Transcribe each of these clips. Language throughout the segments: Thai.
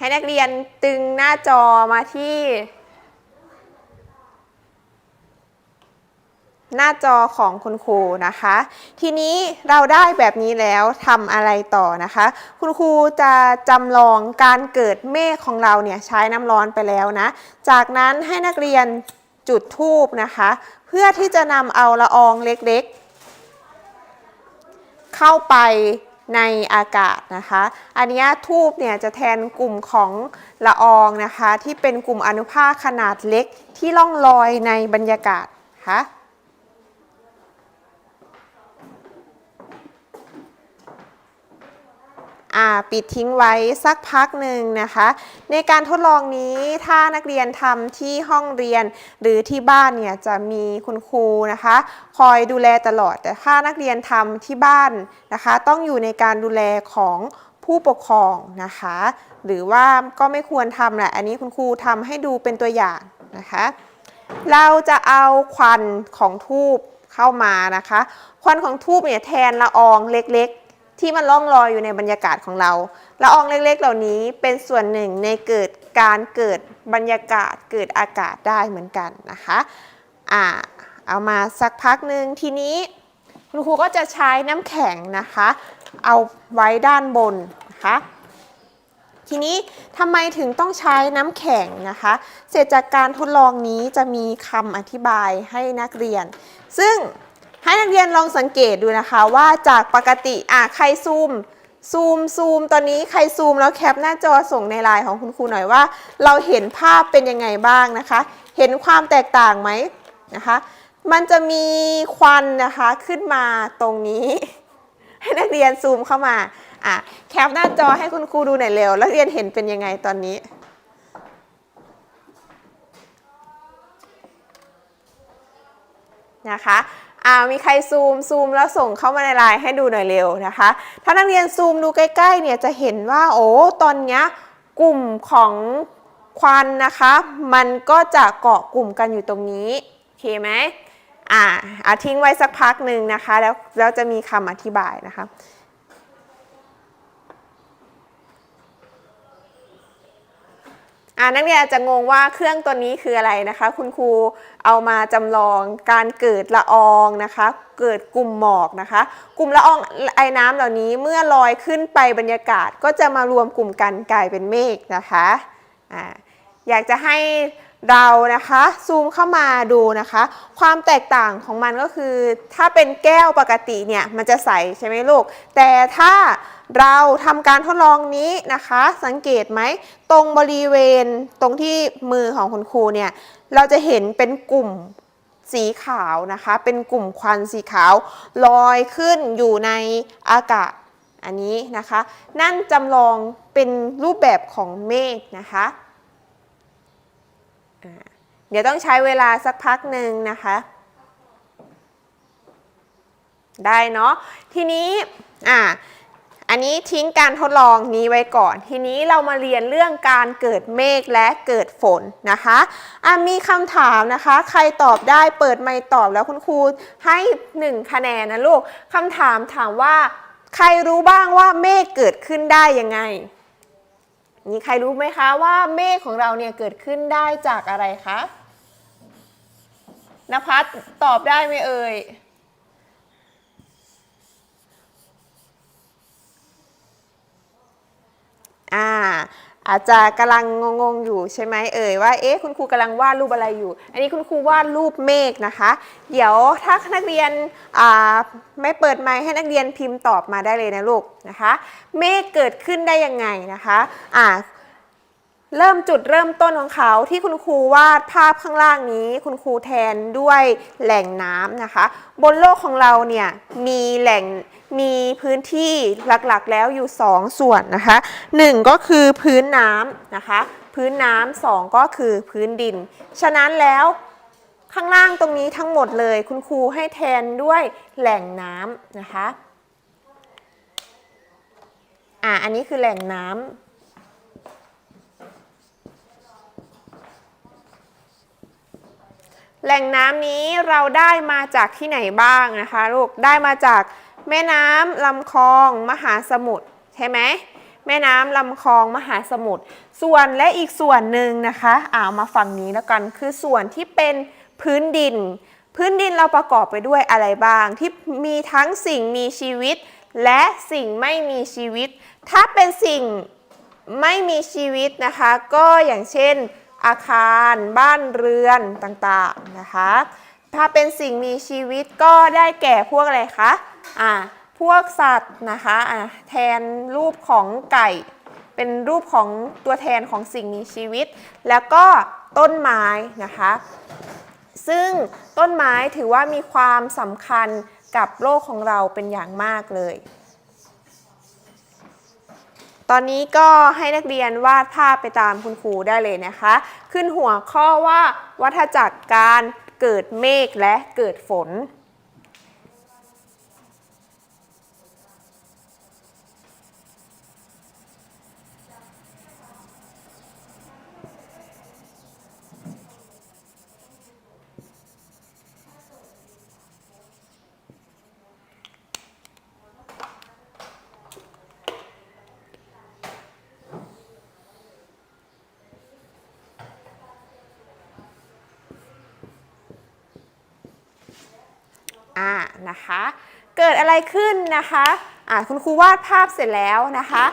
ให้นักเรียนตึงหน้าจอมาที่ หน้าจอของคุณครูนะคะ ทีนี้เราได้แบบนี้แล้วทำอะไรต่อนะคะ คุณครูจะจำลองการเกิดเมฆของเราเนี่ยใช้น้ำร้อนไปแล้วนะ จากนั้นให้นักเรียนจุดธูปนะคะ เพื่อที่จะนำเอาละอองเล็กๆ เข้าไป ในอากาศนะคะ อันนี้ทูบเนี่ยจะแทนกลุ่มของละอองนะคะ ที่เป็นกลุ่มอนุภาคขนาดเล็กที่ล่องลอยในบรรยากาศนะคะ อ่า ปิดทิ้งไว้สักพักหนึ่งนะคะ ในการทดลองนี้ถ้านักเรียนทำที่ห้องเรียนหรือที่บ้านเนี่ยจะมีคุณครูนะคะ คอยดูแลตลอด แต่ถ้านักเรียนทำที่บ้านนะคะ ต้องอยู่ในการดูแลของผู้ปกครองนะคะ หรือว่าก็ไม่ควรทำแหละอันนี้คุณครูทำให้ดูเป็นตัวอย่างนะคะ เราจะเอาควันของทูบเข้ามานะคะ ควันของทูบเนี่ยแทนละอองเล็ก ที่มันล่องลอยอยู่ในบรรยากาศของเราละอองเล็กๆ เหล่านี้เป็นส่วนหนึ่งในเกิดการเกิดบรรยากาศเกิดอากาศได้เหมือนกันนะคะอ่าเอามาสักพักหนึ่งทีนี้คุณครูก็จะใช้น้ำแข็งนะคะ เอาไว้ด้านบนนะคะทีนี้ทำไมถึงต้องใช้น้ำแข็งนะคะ เสร็จจากการทดลองนี้จะมีคำอธิบายให้นักเรียน ซึ่ง ให้นักเรียนลองสังเกตดูนะคะว่าจากปกติอะใครซูมซูมซูมตอนนี้ใครซูมแล้วแคปหน้าจอส่งในไลน์ของคุณครูหน่อยว่า เราเห็นภาพเป็นยังไงบ้างนะคะ เห็นความแตกต่างไหมนะคะ มันจะมีควันนะคะขึ้นมาตรงนี้ ให้นักเรียนซูมเข้ามาอะแคปหน้าจอให้คุณครูดูหน่อยเร็วนักเรียนเห็นเป็นยังไงตอนนี้นะคะ อ่ามีใครซูมซูมแล้วส่งเข้ามาในไลน์ให้ดูหน่อยเร็วนะคะ ถ้านักเรียนซูมดูใกล้ๆเนี่ยจะเห็นว่าโอ้ตอนเนี้ยกลุ่มของควันนะคะ มันก็จะเกาะกลุ่มกันอยู่ตรงนี้โอเคไหมอ่าอะทิ้งไว้สักพักหนึ่งนะคะ แล้วแล้วจะมีคำอธิบายนะคะ อ่านักเรียนอาจจะงงว่าเครื่องตัวนี้คืออะไรนะคะ คุณครูเอามาจำลองการเกิดละอองนะคะ เกิดกลุ่มหมอกนะคะ กลุ่มละอองไอ้น้ำเหล่านี้เมื่อลอยขึ้นไปบรรยากาศก็จะมารวมกลุ่มกันกลายเป็นเมฆนะคะอ่าอยากจะให้เรานะคะซูมเข้ามาดูนะคะ ความแตกต่างของมันก็คือ ถ้าเป็นแก้วปกติเนี่ยมันจะใสใช่ไหมลูก แต่ถ้า เราทำการทดลองนี้นะคะ สังเกตไหม ตรงบริเวณตรงที่มือของคุณครูเนี่ย เราจะเห็นเป็นกลุ่มสีขาวนะคะ เป็นกลุ่มควันสีขาวลอยขึ้นอยู่ในอากาศอันนี้นะคะ นั่นจำลองเป็นรูปแบบของเมฆนะคะเดี๋ยวต้องใช้เวลาสักพักหนึ่งนะคะ ได้เนาะทีนี้อ่า อันนี้ทิ้งการทดลองนี้ไว้ก่อน ทีนี้เรามาเรียนเรื่องการเกิดเมฆและเกิดฝนนะคะอะมีคำถามนะคะ ใครตอบได้เปิดไมค์ตอบแล้วคุณครูให้หนึ่งคะแนนนะลูกคำถามถามว่า ใครรู้บ้างว่าเมฆเกิดขึ้นได้ยังไงมีใครรู้ไหมคะว่าเมฆของเราเนี่ยเกิดขึ้นได้จากอะไรคะนภัสตอบได้ไหมเอ่ย อ่าอาจจะกำลังงงๆอยู่ใช่ไหมเอ่ยว่าเอ๊ะคุณครูกำลังวาดรูปอะไรอยู่ อันนี้คุณครูวาดรูปเมฆนะคะ เดี๋ยวถ้านักเรียนไม่เปิดไมค์ให้นักเรียนพิมพ์ตอบมาได้เลยนะลูกนะคะ เมฆเกิดขึ้นได้ยังไงนะคะอ่า เริ่มจุดเริ่มต้นของเขาที่คุณครูวาดภาพข้างล่างนี้ คุณครูแทนด้วยแหล่งน้ำนะคะ บนโลกของเราเนี่ยมีแหล่งมีพื้นที่หลักๆแล้วอยู่ 2 ส่วนนะคะ 1 ก็คือพื้นน้ำนะคะ พื้นน้ำสองก็คือพื้นดิน ฉะนั้นแล้วข้างล่างตรงนี้ทั้งหมดเลย คุณครูให้แทนด้วยแหล่งน้ำนะคะอ่าอันนี้คือแหล่งน้ำ แหล่งน้ำนี้เราได้มาจากที่ไหนบ้างนะคะลูกได้มาจากแม่น้ำลำคลองมหาสมุทรใช่ไหมแม่น้ำลำคลองมหาสมุทรส่วนและอีกส่วนหนึ่งนะคะเอามาฝั่งนี้แล้วกันคือส่วนที่เป็นพื้นดิน พื้นดินเราประกอบไปด้วยอะไรบ้าง ที่มีทั้งสิ่งมีชีวิต และสิ่งไม่มีชีวิต ถ้าเป็นสิ่งไม่มีชีวิตนะคะ ก็อย่างเช่น อาคารบ้านเรือนต่างๆนะคะ ถ้าเป็นสิ่งมีชีวิตก็ได้แก่พวกอะไรคะอ่าพวกสัตว์นะคะอ่าแทนรูปของไก่ เป็นรูปของตัวแทนของสิ่งมีชีวิต แล้วก็ต้นไม้นะคะ ซึ่งต้นไม้ถือว่ามีความสำคัญกับโลกของเราเป็นอย่างมากเลย ตอนนี้ก็ให้นักเรียนวาดภาพไปตามคุณครูได้เลยนะคะ ขึ้นหัวข้อว่าวัฏจักรการเกิดเมฆและเกิดฝน อ่านะคะ เกิดอะไรขึ้นนะคะอ่าคุณครูวาดภาพเสร็จแล้วนะคะ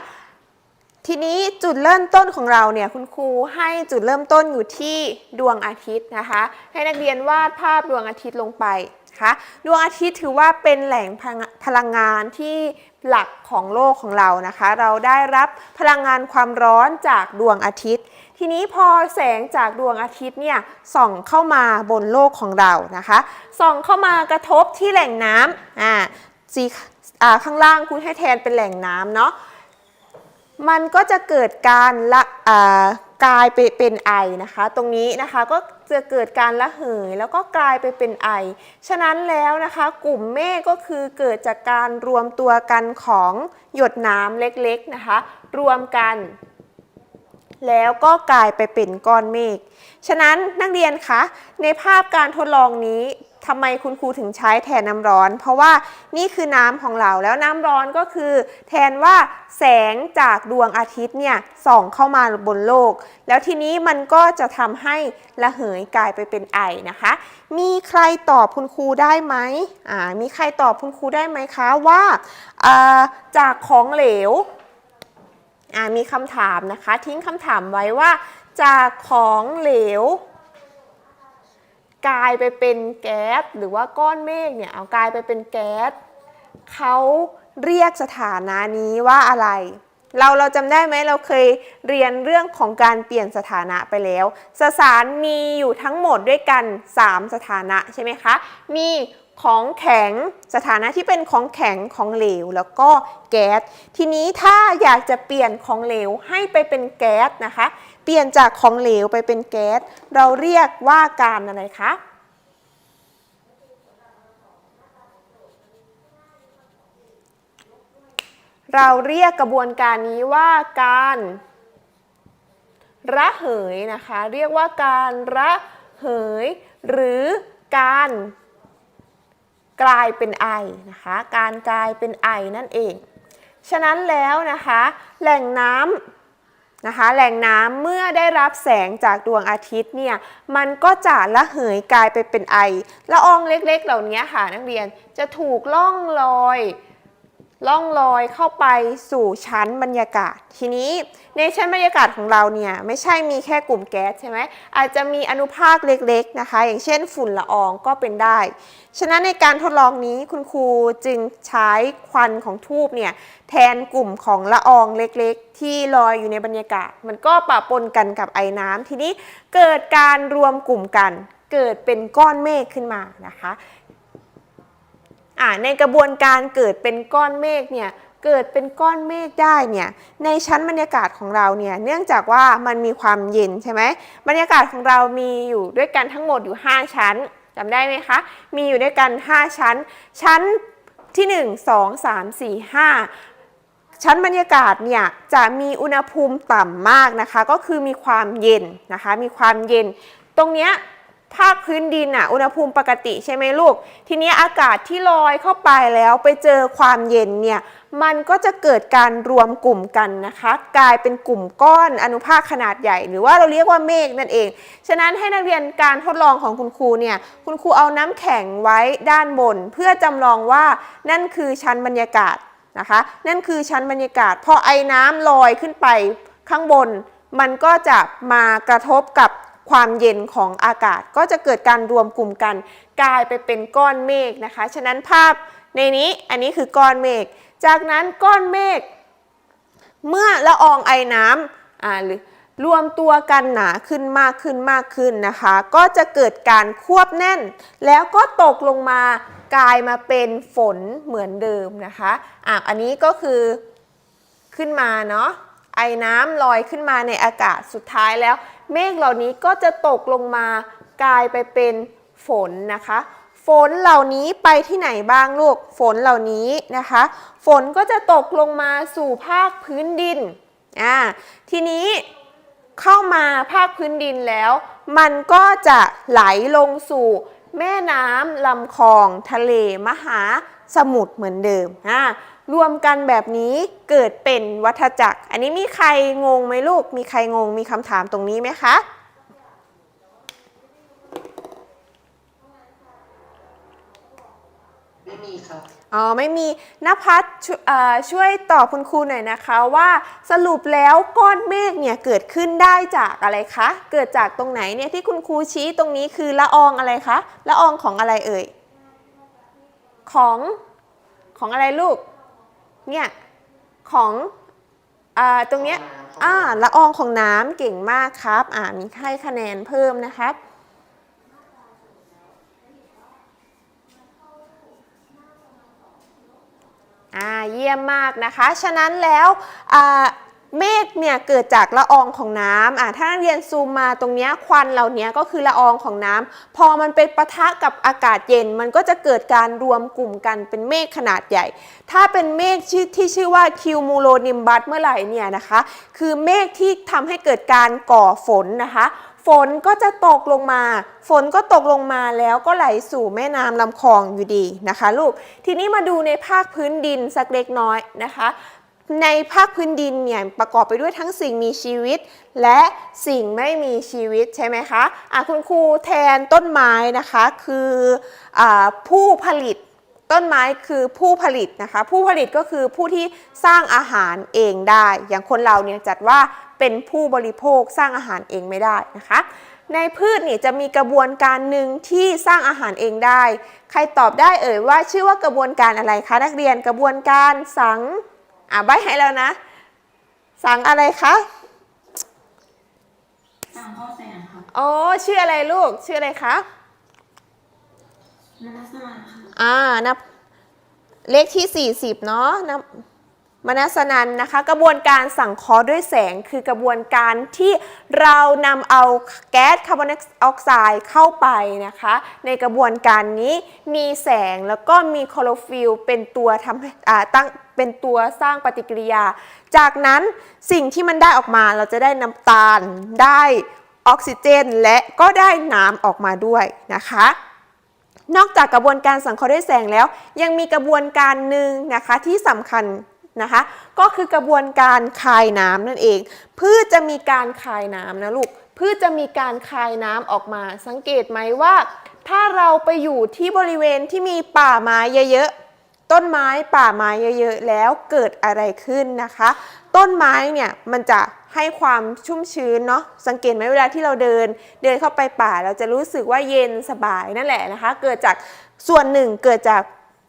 ทีนี้จุดเริ่มต้นของเราเนี่ยคุณครูให้จุดเริ่มต้นอยู่ที่ดวงอาทิตย์นะคะ ให้นักเรียนวาดภาพดวงอาทิตย์ลงไป นะคะดวงอาทิตย์ถือว่าเป็นแหล่งพลังงานที่หลักของโลกของเรานะคะ เราได้รับพลังงานความร้อนจากดวงอาทิตย์ ทีนี้พอแสงจากดวงอาทิตย์เนี่ยส่องเข้ามาบนโลกของเรานะคะ ส่องเข้ามากระทบที่แหล่งน้ำอ่าสีอ่าข้างล่างคุณให้แทนเป็นแหล่งน้ำเนาะมันก็จะเกิดการละอ่ากลายไปเป็นไอนะคะ ตรงนี้นะคะก็ จะเกิดการระเหยแล้วก็กลายไปเป็นไอ ฉะนั้นแล้วนะคะ กลุ่มเมฆก็คือเกิดจากการรวมตัวกันของหยดน้ำเล็กๆนะคะ รวมกัน แล้วก็กลายไปเป็นก้อนเมฆ ฉะนั้นนักเรียนคะในภาพการทดลองนี้ ทำไมคุณครูถึงใช้แทนน้ำร้อน เพราะว่านี่คือน้ำของเราแล้วน้ำร้อนก็คือ แทนว่าแสงจากดวงอาทิตย์เนี่ยส่องเข้ามาบนโลก แล้วทีนี้มันก็จะทำให้ระเหยกลายไปเป็นไอนะคะ มีใครตอบคุณครูได้ไหมอ่ามีใครตอบคุณครูได้ไหมคะว่าาจากของเหลวอ่ามีคำถามนะคะ ทิ้งคำถามไว้ว่าจากของเหลว กลายไปเป็นแก๊สหรือว่าก้อนเมฆเนี่ยเอากลายไปเป็นแก๊สเขาเรียกสถานะนี้ว่าอะไร เราเราจำได้ไหมเราเคยเรียนเรื่องของการเปลี่ยนสถานะไปแล้ว สสารมีอยู่ทั้งหมดด้วยกัน 3 สถานะใช่ไหมคะ มีของแข็งสถานะที่เป็นของแข็งของเหลวแล้วก็แก๊สทีนี้ถ้าอยากจะเปลี่ยนของเหลวให้ไปเป็นแก๊สนะคะ ปลี่ยนจากของเหลวไปเป็นแก๊ส เราเรียกว่าการอะไรคะ เราเรียกกระบวนการนี้ว่าการระเหยนะคะ เรียกว่าการระเหย หรือการกลายเป็นไอนะคะ การกลายเป็นไอนั่นเอง ฉะนั้นแล้วนะคะ แหล่งน้ำ นะคะ แหล่งน้ำเมื่อได้รับแสงจากดวงอาทิตย์เนี่ยมันก็จะละเหยกลายไปเป็นไอละอองเล็กๆ เหล่านี้ค่ะนักเรียนจะถูกล่องลอย ล่องลอยเข้าไปสู่ชั้นบรรยากาศ ทีนี้ในชั้นบรรยากาศของเราเนี่ยไม่ใช่มีแค่กลุ่มแก๊สใช่ไหมอาจจะมีอนุภาคเล็กๆนะคะ อย่างเช่นฝุ่นละอองก็เป็นได้ ฉะนั้นในการทดลองนี้คุณครูจึงใช้ควันของทูบเนี่ยแทนกลุ่มของละอองเล็กๆ ที่ลอยอยู่ในบรรยากาศ มันก็ปะปนกันกับไอ้น้ำทีนี้เกิดการรวมกลุ่มกัน เกิดเป็นก้อนเมฆขึ้นมานะคะ ในกระบวนการเกิดเป็นก้อนเมฆเนี่ยเกิดเป็นก้อนเมฆได้เนี่ยในชั้นบรรยากาศของเราเนี่ยเนื่องจากว่ามันมีความเย็นใช่ไหมบรรยากาศของเรามีอยู่ด้วยกันทั้งหมดอยู่ 5 ชั้นจำได้ไหมคะ มีอยู่ด้วยกัน 5 ชั้น ชั้นที่ 1 2 3 4 5 ชั้นบรรยากาศเนี่ยจะมีอุณหภูมิต่ำมากนะคะ ก็คือมีความเย็นนะคะ มีความเย็น ตรงเนี้ย ภาคพื้นดินอะอุณหภูมิปกติใช่ไหมลูก ทีนี้อากาศที่ลอยเข้าไปแล้วไปเจอความเย็นเนี่ย มันก็จะเกิดการรวมกลุ่มกันนะคะ กลายเป็นกลุ่มก้อนอนุภาคขนาดใหญ่ หรือว่าเราเรียกว่าเมฆนั่นเอง ฉะนั้นให้นักเรียนการทดลองของคุณครูเนี่ย คุณครูเอาน้ำแข็งไว้ด้านบน เพื่อจำลองว่านั่นคือชั้นบรรยากาศนะคะ นั่นคือชั้นบรรยากาศ พอไอ้น้ำลอยขึ้นไปข้างบน มันก็จะมากระทบกับ ความเย็นของอากาศก็จะเกิดการรวมกลุ่มกัน กลายไปเป็นก้อนเมฆนะคะ ฉะนั้นภาพในนี้อันนี้คือก้อนเมฆจากนั้นก้อนเมฆเมื่อละอองไอน้ำอ่าหรือรวมตัวกันหนาขึ้นมากขึ้นมากขึ้นนะคะ ก็จะเกิดการควบแน่น แล้วก็ตกลงมากลายมาเป็นฝนเหมือนเดิมนะคะอะอันนี้ก็คือขึ้นมาเนาะไอน้ำลอยขึ้นมาในอากาศสุดท้ายแล้ว เมฆเหล่านี้ก็จะตกลงมากลายไปเป็นฝนนะคะ ฝนเหล่านี้ไปที่ไหนบ้างลูก ฝนเหล่านี้นะคะ ฝนก็จะตกลงมาสู่ภาคพื้นดินอ่าทีนี้เข้ามาภาคพื้นดินแล้ว มันก็จะไหลลงสู่แม่น้ำลำคลองทะเลมหาสมุทรเหมือนเดิมอ่า รวมกันแบบนี้เกิดเป็นวัฏจักร อันนี้มีใครงงไหมลูก มีใครงง มีคำถามตรงนี้ไหมคะไม่มีครับอ๋อไม่มีนภัสช่วยเอ่อช่วยตอบคุณครูหน่อยนะคะว่าสรุปแล้วก้อนเมฆเนี่ยเกิดขึ้นได้จากอะไรคะ เกิดจากตรงไหนเนี่ยที่คุณครูชี้ตรงนี้คือละอองอะไรคะละอองของอะไรเอ่ย ของของอะไรลูก เนี่ยของอ่าตรงเนี้ยอ่าละอองของน้ำเก่งมากครับ อ่ามีให้คะแนนเพิ่มนะครับอ่าเยี่ยมมากนะคะ ฉะนั้นแล้วอ่า เมฆเนี่ยเกิดจากละอองของน้ำอ่าถ้านักเรียนซูมมาตรงนี้ควันเหล่านี้ก็คือละอองของน้ำพอมันไปปะทะกับอากาศเย็น มันก็จะเกิดการรวมกลุ่มกันเป็นเมฆขนาดใหญ่ ถ้าเป็นเมฆที่ชื่อว่าคิวมูโลนิมบัสเมื่อไหร่เนี่ยนะคะ คือเมฆที่ทำให้เกิดการก่อฝนนะคะฝนก็จะตกลงมา ฝนก็ตกลงมาแล้วก็ไหลสู่แม่น้ำลำคลองอยู่ดีนะคะ ลูก ทีนี้มาดูในภาคพื้นดินสักเล็กน้อยนะคะ ในภาคพื้นดินเนี่ยประกอบไปด้วยทั้งสิ่งมีชีวิต และสิ่งไม่มีชีวิตใช่ไหมคะอะคุณครูแทนต้นไม้นะคะคืออผู้ผลิตต้นไม้คือผู้ผลิตนะคะ ผู้ผลิตก็คือผู้ที่สร้างอาหารเองได้ อย่างคนเราเนี่ยจัดว่าเป็นผู้บริโภคสร้างอาหารเองไม่ได้นะคะ ในพืชเนี่ยจะมีกระบวนการหนึ่งที่สร้างอาหารเองได้ ใครตอบได้เอ่ยว่าชื่อว่ากระบวนการอะไรคะนักเรียนกระบวนการสัง อะใบให้แล้วนะ สังอะไรคะสามข้อแสนครับอ๋อชื่ออะไรลูก ชื่ออะไรคะนักสมาครับอ่านับเลขที่ 40 เนาะนับมนัสนันนะคะ กระบวนการสังเคราะห์ด้วยแสงคือกระบวนการที่เรานำเอาแก๊สคาร์บอนไดออกไซด์เข้าไปนะคะ ในกระบวนการนี้มีแสงแล้วก็มีคลอโรฟิลเป็นตัวทำให้อ่าตั้ง เป็นตัวสร้างปฏิกิริยา จากนั้นสิ่งที่มันได้ออกมาเราจะได้น้ำตาล ได้ออกซิเจน และก็ได้น้ำออกมาด้วยนะคะนอกจากกระบวนการสังเคราะห์ด้วยแสงแล้ว ยังมีกระบวนการหนึ่งนะคะที่สำคัญนะคะ ก็คือกระบวนการคายน้ำนั่นเอง พืชจะมีการคายน้ำนะลูกพืชจะมีการคายน้ำออกมา สังเกตไหมว่า ถ้าเราไปอยู่ที่บริเวณที่มีป่าไม้เยอะๆ ต้นไม้ป่าไม้เยอะๆแล้วเกิดอะไรขึ้นนะคะ ต้นไม้เนี่ยมันจะให้ความชุ่มชื้นเนาะสังเกตไหมเวลาที่เราเดิน เดินเข้าไปป่าเราจะรู้สึกว่าเย็นสบายนั่นแหละนะคะ เกิดจากส่วนหนึ่งเกิดจาก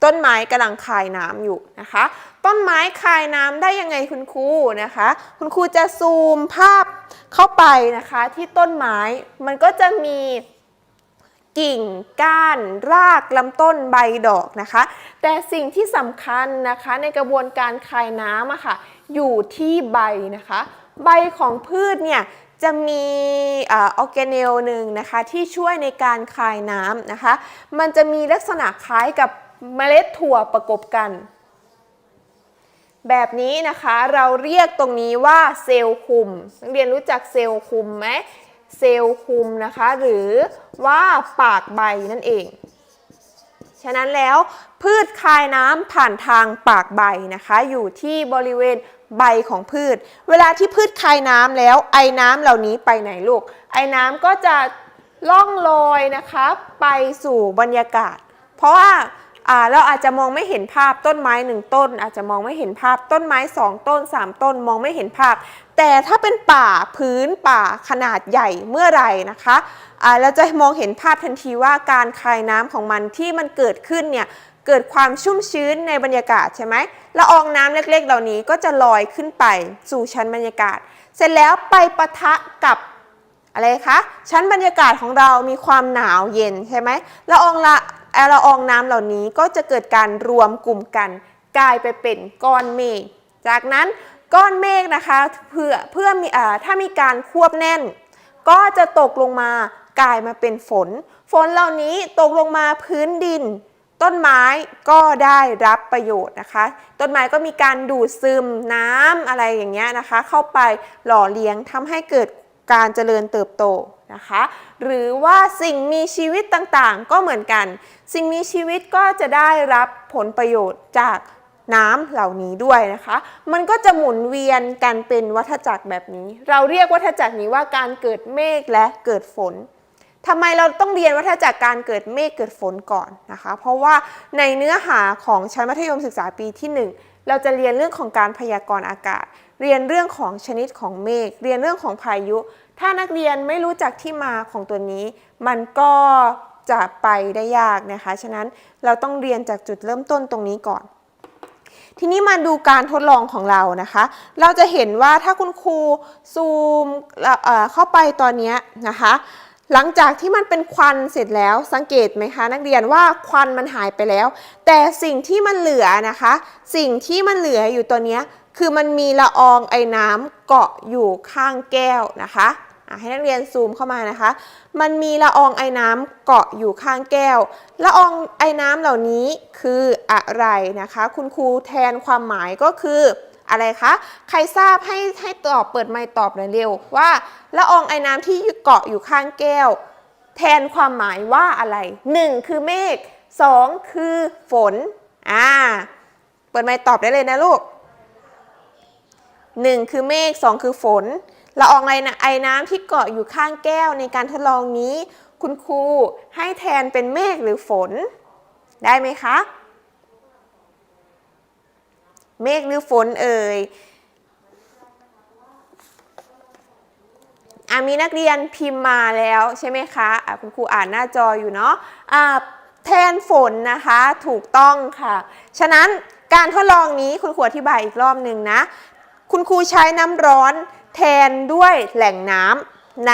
ต้นไม้กำลังคายน้ำอยู่นะคะ ต้นไม้คายน้ำได้ยังไงคุณครูนะคะ คุณครูจะซูมภาพเข้าไปนะคะ ที่ต้นไม้มันก็จะมี กิ่งก้านรากลำต้นใบดอกนะคะ แต่สิ่งที่สำคัญนะคะในกระบวนการคายน้ำอะค่ะอยู่ที่ใบนะคะ ใบของพืชเนี่ยจะมีออร์แกเนลหนึ่งนะคะที่ช่วยในการคายน้ำนะคะ มันจะมีลักษณะคล้ายกับเมล็ดถั่วประกบกัน แบบนี้นะคะเราเรียกตรงนี้ว่าเซลล์คุมนักเรียนรู้จักเซลล์คุมไหม เซลล์คุมนะคะ หรือว่าปากใบนั่นเอง ฉะนั้นแล้วพืชคายน้ำผ่านทางปากใบนะคะ อยู่ที่บริเวณใบของพืช เวลาที่พืชคายน้ำแล้ว ไอ้น้ำเหล่านี้ไปไหนลูก ไอ้น้ำก็จะล่องลอยนะคะไปสู่บรรยากาศ เพราะว่าอ่าเราอาจจะมองไม่เห็นภาพต้นไม้หนึ่งต้น อาจจะมองไม่เห็นภาพต้นไม้สองต้นสามต้น มองไม่เห็นภาพ แต่ถ้าเป็นป่าพื้นป่าขนาดใหญ่เมื่อไหร่นะคะเราจะมองเห็นภาพทันทีว่าการคายน้ำของมันที่มันเกิดขึ้นเนี่ยเกิดความชุ่มชื้นในบรรยากาศใช่ไหมละอองน้ำเล็กๆ เหล่านี้ก็จะลอยขึ้นไปสู่ชั้นบรรยากาศ เสร็จแล้วไปปะทะกับอะไรคะชั้นบรรยากาศของเรามีความหนาวเย็นใช่ไหมละอองละเอ่อละอองน้ำเหล่านี้ก็จะเกิดการรวมกลุ่มกัน กลายไปเป็นก้อนเมฆจากนั้น ก้อนเมฆนะคะเพื่อเพื่อมีอ่าถ้ามีการควบแน่น ก็จะตกลงมากลายมาเป็นฝน ฝนเหล่านี้ตกลงมาพื้นดิน ต้นไม้ก็ได้รับประโยชน์นะคะ ต้นไม้ก็มีการดูดซึมน้ำอะไรอย่างเงี้ยนะคะ เข้าไปหล่อเลี้ยงทำให้เกิดการเจริญเติบโตนะคะ หรือว่าสิ่งมีชีวิตต่างๆ ก็เหมือนกัน สิ่งมีชีวิตก็จะได้รับผลประโยชน์จาก น้ำเหล่านี้ด้วยนะคะ มันก็จะหมุนเวียนกันเป็นวัฏจักรแบบนี้ เราเรียกวัฏจักรนี้ว่าการเกิดเมฆและเกิดฝนทำไมเราต้องเรียนวัฏจักรการเกิดเมฆเกิดฝนก่อนนะคะ เพราะว่าในเนื้อหาของชั้นมัธยมศึกษาปีที่ 1 เราจะเรียนเรื่องของการพยากรณ์อากาศ เรียนเรื่องของชนิดของเมฆ เรียนเรื่องของพายุ ถ้านักเรียนไม่รู้จักที่มาของตัวนี้ มันก็จะไปได้ยากนะคะ ฉะนั้นเราต้องเรียนจากจุดเริ่มต้นตรงนี้ก่อน ทีนี้มาดูการทดลองของเรานะคะ เราจะเห็นว่าถ้าคุณครูซูมเเข้าไปตอนนี้นะคะ หลังจากที่มันเป็นควันเสร็จแล้วสังเกตไหมคะ นักเรียนว่าควันมันหายไปแล้ว แต่สิ่งที่มันเหลือนะคะ สิ่งที่มันเหลืออยู่ตัวนี้คือมันมีละอองไอ้น้ำเกาะอยู่ข้างแก้วนะคะ ให้นักเรียนซูมเข้ามานะคะ มันมีละอองไอ้น้ำเกาะอยู่ข้างแก้ว ละอองไอ้น้ำเหล่านี้คืออะไรนะคะ คุณครูแทนความหมายก็คืออะไรคะ ใครทราบให้ให้ตอบเปิดไมค์ตอบหน่อยเร็วว่าละอองไอ้น้ำที่เกาะอยู่ข้างแก้ว แทนความหมายว่าอะไร 1 คือเมฆ 2 คือฝน อ่า เปิดไมค์ตอบได้เลยนะลูก 1 คือเมฆ 2 คือฝน ละอองไอน้ำไอน้ำที่เกาะอยู่ข้างแก้วในการทดลองนี้ คุณครูให้แทนเป็นเมฆหรือฝน ได้ไหมคะ เมฆหรือฝนเอ่ยอมีนักเรียนพิมพ์มาแล้วใช่ไหมคะะคุณครูอ่านหน้าจออยู่เนาะะแทนฝนนะคะถูกต้องค่ะ ฉะนั้นการทดลองนี้คุณครูอธิบายอีกรอบหนึ่งนะ คุณครูใช้น้ำร้อน แทนด้วยแหล่งน้ำใน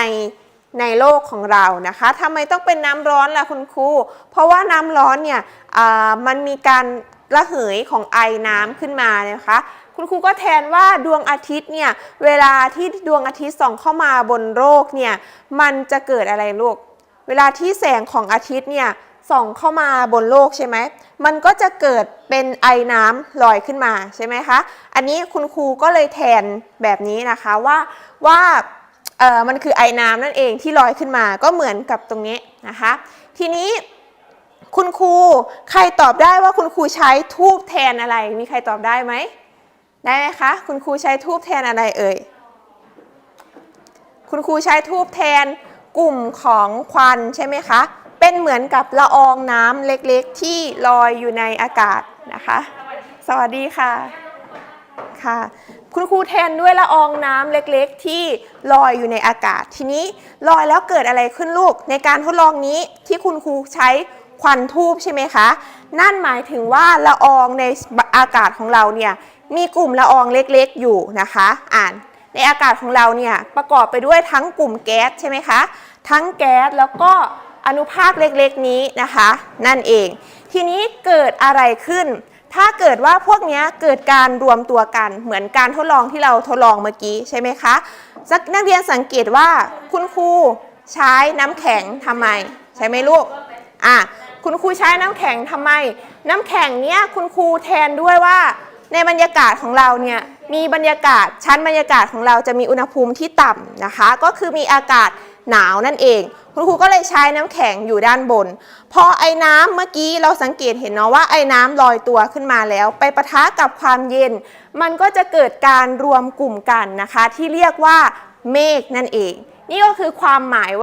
ในโลกของเรานะคะทำไมต้องเป็นน้ำร้อนล่ะคุณครู เพราะว่าน้ำร้อนเนี่ยมันมีการระเหยของไอน้ำขึ้นมานะคะ คุณครูก็แทนว่าดวงอาทิตย์เนี่ย เวลาที่ดวงอาทิตย์ส่องเข้ามาบนโลกเนี่ย มันจะเกิดอะไรลูก เวลาที่แสงของอาทิตย์เนี่ย ส่องเข้ามาบนโลกใช่ไหม มันก็จะเกิดเป็นไอน้ำลอยขึ้นมาใช่ไหมคะ อันนี้คุณครูก็เลยแทนแบบนี้นะคะว่าว่ามันคือไอน้ำนั่นเองที่ลอยขึ้นมาก็เหมือนกับตรงนี้นะคะ ทีนี้คุณครูใครตอบได้ว่าคุณครูใช้ทูบแทนอะไร มีใครตอบได้ไหมได้ไหมคะคุณครูใช้ทูบแทนอะไรเอ่ยคุณครูใช้ทูบแทนกลุ่มของควันใช่ไหมคะ เป็นเหมือนกับละอองน้ำเล็กๆ ที่ลอยอยู่ในอากาศนะคะ สวัสดีค่ะค่ะ คุณครูแทนด้วยละอองน้ำเล็กๆ ที่ลอยอยู่ในอากาศ ทีนี้ลอยแล้วเกิดอะไรขึ้นลูก ในการทดลองนี้ที่คุณครูใช้ควันทูบใช่ไหมคะ นั่นหมายถึงว่าละอองในอากาศของเราเนี่ยมีกลุ่มละอองเล็กๆ อยู่นะคะ อ่านในอากาศของเราเนี่ยประกอบไปด้วยทั้งกลุ่มแก๊สใช่ไหมคะ ทั้งแก๊สแล้วก็ อนุภาคเล็กๆนี้นะคะ นั่นเอง ทีนี้เกิดอะไรขึ้น ถ้าเกิดว่าพวกนี้เกิดการรวมตัวกันเหมือนการทดลองที่เราทดลองเมื่อกี้ใช่ไหมคะสักนักเรียนสังเกตว่าคุณครูใช้น้ำแข็งทำไม ใช่ไหมลูกอะคุณครูใช้น้ำแข็งทำไม น้ำแข็งเนี้ยคุณครูแทนด้วยว่าในบรรยากาศของเราเนี่ยมีบรรยากาศชั้นบรรยากาศของเราจะมีอุณหภูมิที่ต่ำนะคะ ก็คือมีอากาศหนาวนั่นเอง คุณครูก็เลยใช้น้ำแข็งอยู่ด้านบน พอไอ้น้ำเมื่อกี้เราสังเกตเห็นเนาะว่าไอ้น้ำลอยตัวขึ้นมาแล้ว ไปปะทะกับความเย็น มันก็จะเกิดการรวมกลุ่มกันนะคะ ที่เรียกว่าเมฆนั่นเอง นี่ก็คือความหมายว่า